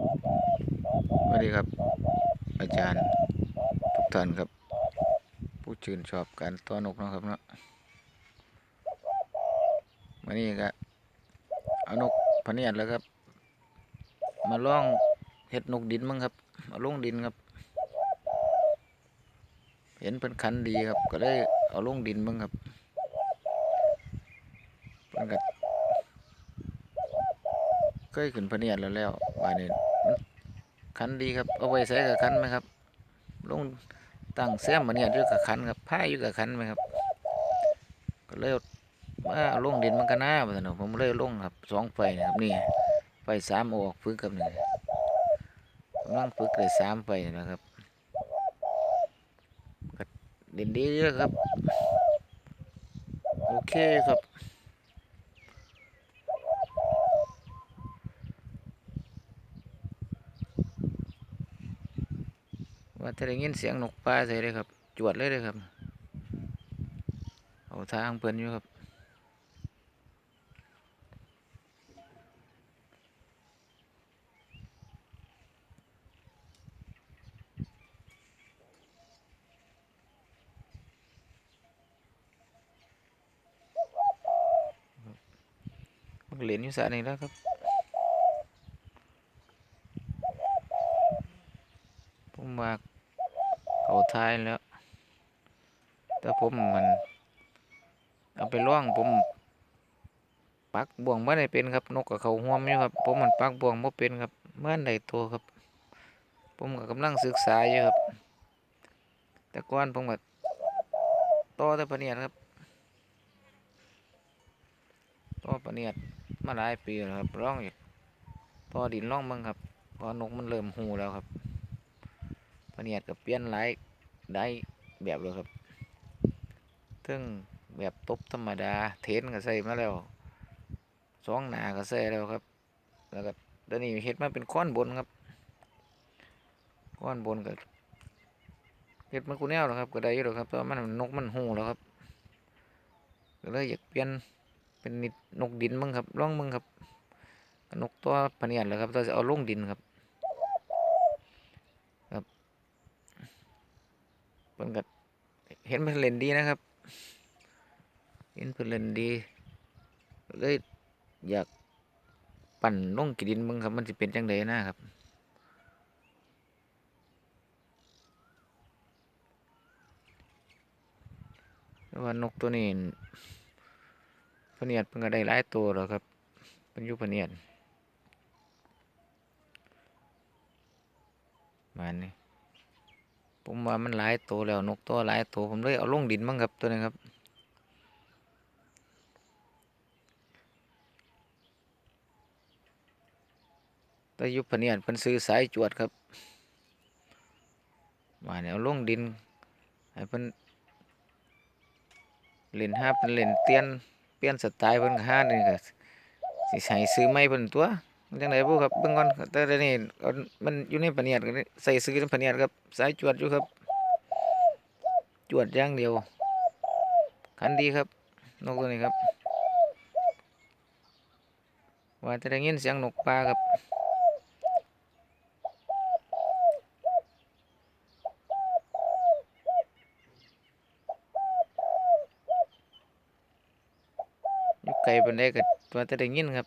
สวัสดีครับ อาจารย์ทุกท่านครับ ผู้ชื่นชอบการต้อนนกนะครับเนาะวันนี้ก็เอานกพเนียดแล้วครับ มาล่องเห็ดนกดินมั้งครับมาลงดินครับ เห็นเป็นคันดีครับ ก็เลยเอาลงดินมั้งครับเพิ่นก็เคยขึ้นพเนียดแล้วแล้ววันนี้น คันดีครับเอาไว้ใส่กับคันไหมครับลงตั้งแซมมาเนี่ยอยู่กับคันครับผ้าอยู่กับคันไหมครับ ก็เลยเอามาเอาลงดินมันก็น่าไปสนุกผมเลยลงครับสองไฟนะครับนี่ไฟสามออกฝึกกับหนี่งกำลังฝึกเลยสามไฟนะครับเด่นดีเยอะครับ โอเคครับ ว่าถ้าได้ยินเสียงนกป่าใส่เลยครับ จวดเลยเลยครับ เอาทางเพิ่นอยู่ครับมันก็เล่นอยู่สระนี่แล้วครับ ผมว่าเขา ทายแล้ว แต่ผมมัน เอาไปล่องผม ปักบ่วงไม่ได้เป็นครับ นกกับเขาห่วมอยู่ครับ ผมมันปักบ่วงไม่เป็นครับเมื่อใดตัวครับ ผมก็กำลังศึกษาอยู่ครับ แต่ก่อนผมก็ต่อแต่ปะเนียดครับต่อปะเนียดมาหลายปีแล้วครับร้องอยู่ต่อดินร่องมึงครับเพอนกมันเริ่มหูแล้วครับปะเนียดก็เปลี่ยนหลาย ได้แบบเลยครับถึงแบบตบธรรมดา เทนก็ใส่มาแล้วสองหนาก็ใส่แล้วครับ แล้วก็ตอนนี้เฮ็ดมาเป็นค้อนบนครับค้อนบนก็เฮ็ดมากูแนวแล้วครับก็ได้อยู่แล้วครับแต่ว่ามันนกมันหูแล้วครับก็เลยอยากเปลี่ยนเป็นนิดนกดินมึงครับลองมึงครับ นกตัวพะเนียดเลยครับตัวจะเอาลงดินครับ เพิ่นก็เห็นเพิ่นเล่นดีนะครับ เห็นเพิ่นเล่นดี เลยอยากปั่นลงกีดินมึงครับ มันจะเป็นจังไดนะครับแต่ว่านกตัวนี้พเนียดเพิ่นก็ได้หลายตัวแล้วครับเพิ่นอยู่พเนียดมานี่ ผมว่ามันหลายตัวแล้วนกตัวหลายตัวผมเลยเอาลงดินมั้งครับตัวนี้ครับ แต่อยุพเนียดเพิ่นซื้อสายจวดครับมาเนี่ยเอาลงดินให้เพิ่นเล่นห้าเป็นเล่นเตียนเปลี่ยนสไตล์เพิ่นห้านี่ก็สิใช้ซื้อไม้เพิ่นตัว จังไดบ่ครับเบิ่งก่อนแต่เดี๋ยวนี้มันอยู่ในพะเนียดก็ได้ใส่ซื้อในพะเนียดครับสายจวดอยู่ครับ จวดอย่างเดียวคันดีครับนกตัวนี้ครับ ว่าจะได้ยินเสียงนกปลาครับอยู่ไกลปนใดก็ว่าจะได้ยินครับ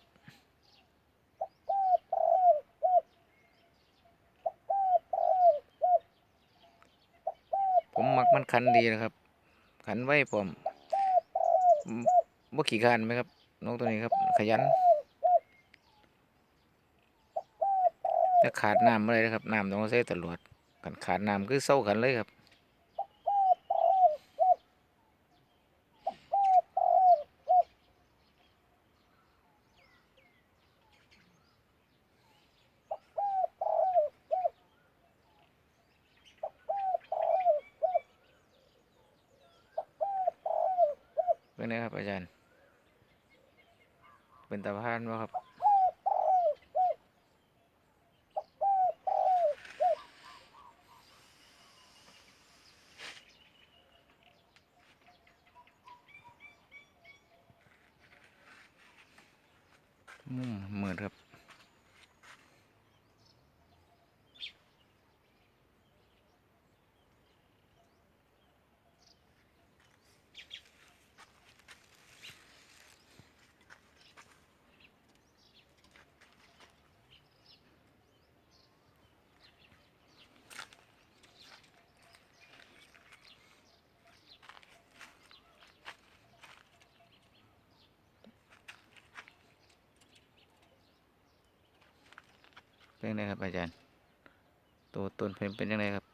ผ มันขันดีนะครับ ขันไว้ผมบ่ขี่คานไหมครับนกตัวนี้ครับ ขยันแต่ขาดน้ำอะไรนะครับน้ำต้องใช้ตลอดขันขาดน้ำคือเศร้าขันเลยครับ เป็นไงครับอาจารย์ เป็นตาพานบ่ครับมุมมือนครับ เป็นยังไงครับ อาจารย์ ตัวตนเพิ่นเป็นยังไงครับ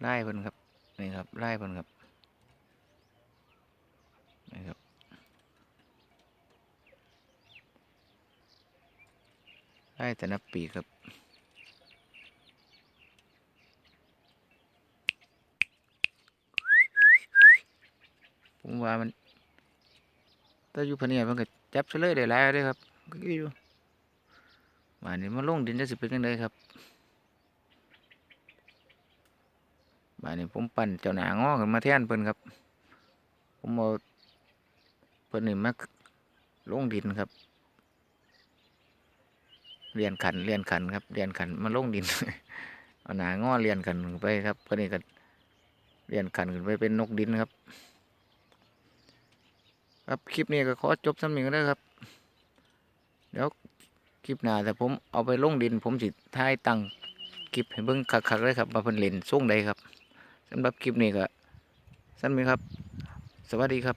ไล่เพิ่นครับนี่ครับไล่เพิ่นครับนี่ครับไล่แต่นับปีครับผมว่ามันถ้าอยู่พะเนียมันก็จับเฉลยได้หลายเลยครับก็อยู่ ว่านี่มันลงดินจะสิเป็นยังไงครับบ้านนี้ผมปั่นเจ้าหนางอขึ้นมาแท่นเพิ่นครับ ผมเอาเพิ่นนี่มาลงดินครับเรียนขันเรียนขันครับเรียนขันมาลงดินเอาหนางอเรียนขันไปครับเพิ่นนี่ก็เรียนขันขึ้นไปเป็นนกดินครับ ครับคลิปนี้ก็ขอจบสำเนียงแล้วครับ เดี๋ยว คลิปหน้าแต่ผมเอาไปลงดิน ผมสิท้ายตังคลิปให้เบิ่งคักๆเลยครับมาเพิ่นเล่นส่งใดครับสำหรับคลิปนี้ก็สั้นไหมครับ สวัสดีครับ